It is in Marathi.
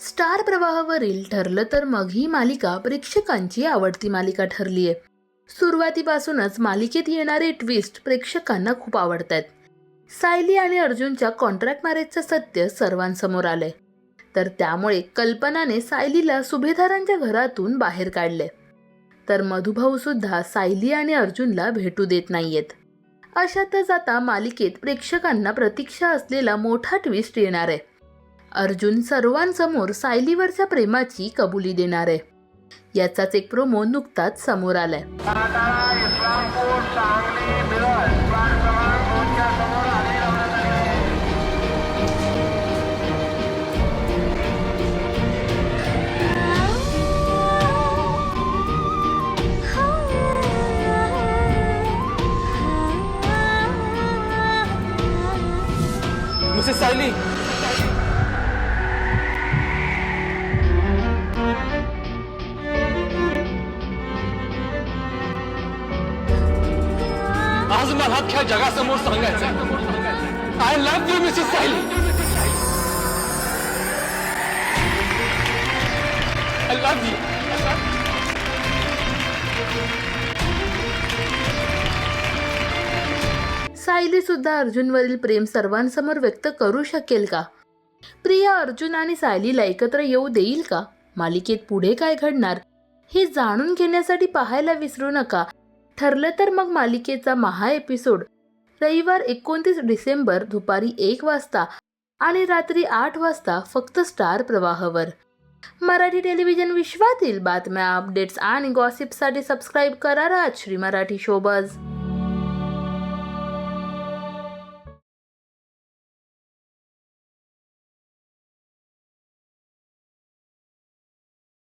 स्टार प्रवाहावरील ठरलं तर मग ही मालिका प्रेक्षकांची आवडती मालिका ठरली आहे सुरुवातीपासूनच मालिकेत येणारे ट्विस्ट प्रेक्षकांना खूप आवडत आहेत सायली आणि अर्जुनच्या कॉन्ट्रॅक्ट मॅरेजचं सत्य सर्वांसमोर आलंय. तर त्यामुळे कल्पनाने सायलीला सुभेदारांच्या घरातून बाहेर काढले तर मधुभाऊ सुद्धा सायली आणि अर्जुनला भेटू देत नाहीयेत. अशातच आता मालिकेत प्रेक्षकांना प्रतीक्षा असलेला मोठा ट्विस्ट येणार आहे. अर्जुन सर्वांसमोर सायलीवरच्या प्रेमाची कबुली देणार आहे. याचाच एक प्रोमो नुकताच समोर आलाय. सायली आज मला अख्ख्या जगासमोर सांगायचं. I love you Mrs Sayali I love you Sayali सुद्धा अर्जुनवरील प्रेम सर्वांसमोर व्यक्त करू शकेल का? प्रिया अर्जुन आणि सायलीला एकत्र येऊ देईल का? मालिकेत पुढे काय घडणार? हे जाणून घेण्यासाठी पाहायला विसरू नका. ठरलं तर मग मालिकेचा महा एपिसोड रविवार एकोणतीस डिसेंबर दुपारी एक वाजता आणि रात्री आठ वाजता फक्त स्टार प्रवाहवर. मराठी टेलिव्हिजन विश्वातील बातम्या अपडेट्स आणि गॉसिपसाठी सबस्क्राईब करा राजश्री मराठी शोबज